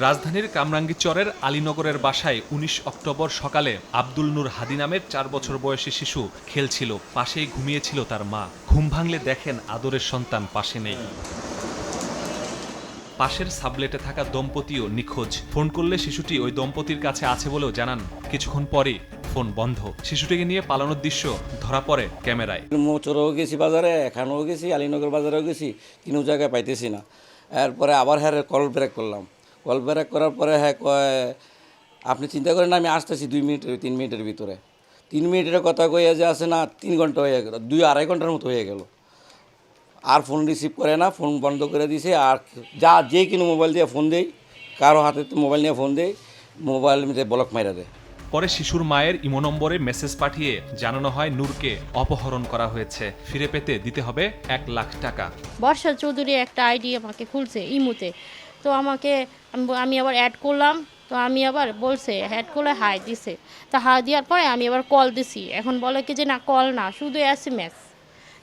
রাজধানীর কামরাঙ্গীচরের আলীনগরের বাসায় ১৯ অক্টোবর সকালে আব্দুল নূর হাদি নামের চার বছর বয়সী শিশু খেলছিল, পাশেই ঘুমিয়েছিল তার মা। ঘুম ভাঙলে দেখেন আদরের সন্তান পাশে নেই। পাশের সাবলেটে থাকা দম্পতিও নিখোঁজ। ফোন করলে শিশুটি ওই দম্পতির কাছে আছে বলেও জানান। কিছুক্ষণ পরে ফোন বন্ধ। শিশুটিকে নিয়ে পালানোর দৃশ্য ধরা পড়ে ক্যামেরায়। মোচরও গেছি বাজারে, এখানেও গেছি, আলীনগর বাজারেও গেছি তিনও জায়গায় পাইতেছি না। এরপরে আবার হ্যাঁ কল ব্রেক করলাম। কল ব্রেক করার পরে হ্যাঁ কয় আপনি চিন্তা করেন আমি আসতেছি দুই মিনিটের তিন মিনিটের ভিতরে। তিন মিনিটের কথা কইয়া যে আসে না তিন ঘণ্টা হয়ে গেল দুই আড়াই ঘণ্টার মতো হয়ে গেল। আর ফোন রিসিভ করে না ফোন বন্ধ করে দিছে আর যা যে কিনো মোবাইল দিয়ে ফোন দেই কারও হাতে মোবাইল নিয়ে ফোন দেই মোবাইল ব্লক মাইরা দেয়। পরে শিশুর মায়ের ইমো নম্বরে মেসেজ পাঠিয়ে জানানো হয় নূরকে অপহরণ করা হয়েছে। ফিরে পেতে দিতে হবে এক লাখ টাকা। বর্ষা চৌধুরী একটা আইডি আমাকে খুলছে ইমুতে। তো আমাকে আমি- আবার অ্যাড করলাম, তো আমি আবার বলছে অ্যাড করলে হাই দিছে। তা হাই দেওয়ার পরে আমি আবার কল দিছি। এখন বলে কি যে না কল না, শুধু এস এম এস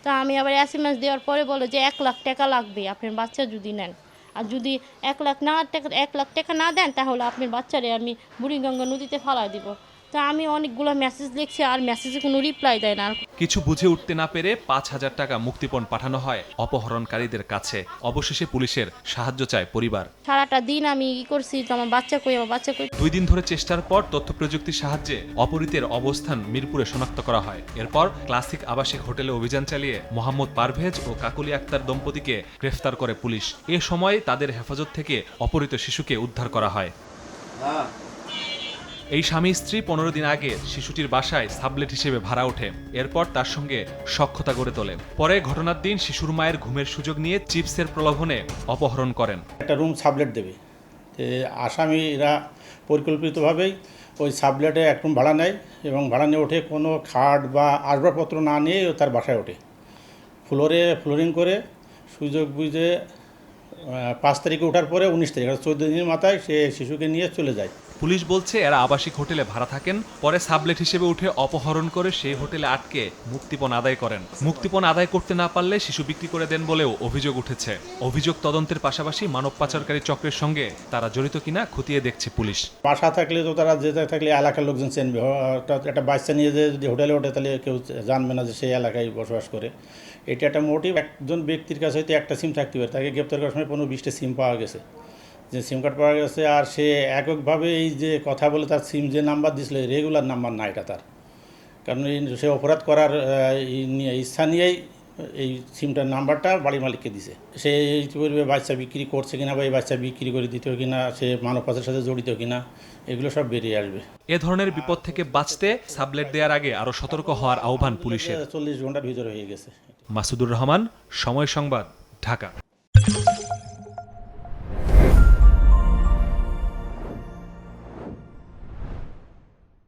তা আমি আবার এস এম এস দেওয়ার পরে বলে যে এক লাখ টাকা লাগবে আপনার বাচ্চা যদি নেন। আর যদি এক লাখ না টাকা এক লাখ টাকা না দেন, তাহলে আপনার বাচ্চারে আমি বুড়িগঙ্গা নদীতে ফালা দিব। তা আমি অনেকগুলো মেসেজ লিখছি আর মেসেজে কোনো রিপ্লাই দেয় না। কিছু বুঝে উঠতে না পেরে পাঁচ হাজার টাকা মুক্তিপণ পাঠানো হয় অপহরণকারীদের কাছে। অবশেষে পুলিশের সাহায্য চায় পরিবার। সারাটা দিন আমি কি করছি তো আমার বাচ্চা কই আমার বাচ্চা কই। দুই দিন ধরে চেষ্টার পর তথ্য প্রযুক্তির সাহায্যে অপহৃতের অবস্থান মিরপুরে শনাক্ত করা হয়। এরপর ক্লাসিক আবাসিক হোটেলে অভিযান চালিয়ে মোহাম্মদ পারভেজ ও কাকলি আক্তার দম্পতিকে গ্রেফতার করে পুলিশ। এ সময় তাদের হেফাজত থেকে অপহৃত শিশুকে উদ্ধার করা হয়। এই স্বামী স্ত্রী পনেরো দিন আগে শিশুটির বাসায় সাবলেট হিসেবে ভাড়া ওঠে। এরপর তার সঙ্গে সখ্যতা গড়ে তোলে। পরে ঘটনার দিন শিশুর মায়ের ঘুমের সুযোগ নিয়ে চিপসের প্রলোভনে অপহরণ করেন। একটা রুম সাবলেট দেবে। আসামিরা পরিকল্পিতভাবেই ওই সাবলেটে এক রুম ভাড়া নেয় এবং ভাড়া নিয়ে ওঠে কোনো খাট বা আসবাবপত্র না নিয়ে তার বাসায় ওঠে। ফ্লোরে ফ্লোরিং করে সুযোগ বুঝে পাঁচ তারিখে ওঠার পরে উনিশ তারিখ চোদ্দ দিনের মাথায় সে শিশুকে নিয়ে চলে যায়। পুলিশ বলছে এরা আবাসিক হোটেলে ভাড়া থাকেন, পরে সাবলেট হিসেবে উঠে অপহরণ করে সেই হোটেলে আটকে মুক্তিপণ আদায় করেন। মুক্তিপণ আদায় করতে না পারলে শিশু বিক্রি করে দেন বলেও অভিযোগ উঠেছে। অভিযোগ তদন্তের পাশাপাশি মানব পাচারকারী চক্রের সঙ্গে তারা জড়িত কিনা খতিয়ে দেখছে পুলিশ। বাসা থাকলে তো তারা যেতে থাকলে এলাকার লোকজন চেনবে। একটা বাচ্চা নিয়ে যে যদি হোটেলে ওঠে, তাহলে কেউ জানবে না যে সেই এলাকায় বসবাস করে। এটা একটা মোটিভ একজন ব্যক্তির কাছে হয়তো একটা সিম থাকতে পারে, তাকে গ্রেপ্তার করার সময় পনেরো বিশটা সিম পাওয়া গেছে। যে সিম কার্ড পাওয়া গেছে আর সে এককভাবে এই যে কথা বলে তার সিম যে নাম্বার দিছিল রেগুলার নাম্বার না এটা তার। কারণ সে অপরাধ করার নিয়ে ইচ্ছা নিয়েই এই সিমটার নাম্বারটা বাড়ির মালিককে দিছে। সে এই পরিবে বাচ্চা বিক্রি করছে কিনা বা এই বাচ্চা বিক্রি করে দিত কিনা সে মানব পাচারের সাথে জড়িত কিনা এগুলো সব বেরিয়ে আসবে। এ ধরনের বিপদ থেকে বাঁচতে সাবলেট দেওয়ার আগে আরও সতর্ক হওয়ার আহ্বান পুলিশের। চল্লিশ ঘণ্টার ভিতরে হয়ে গেছে। মাসুদুর রহমান সময় সংবাদ ঢাকা।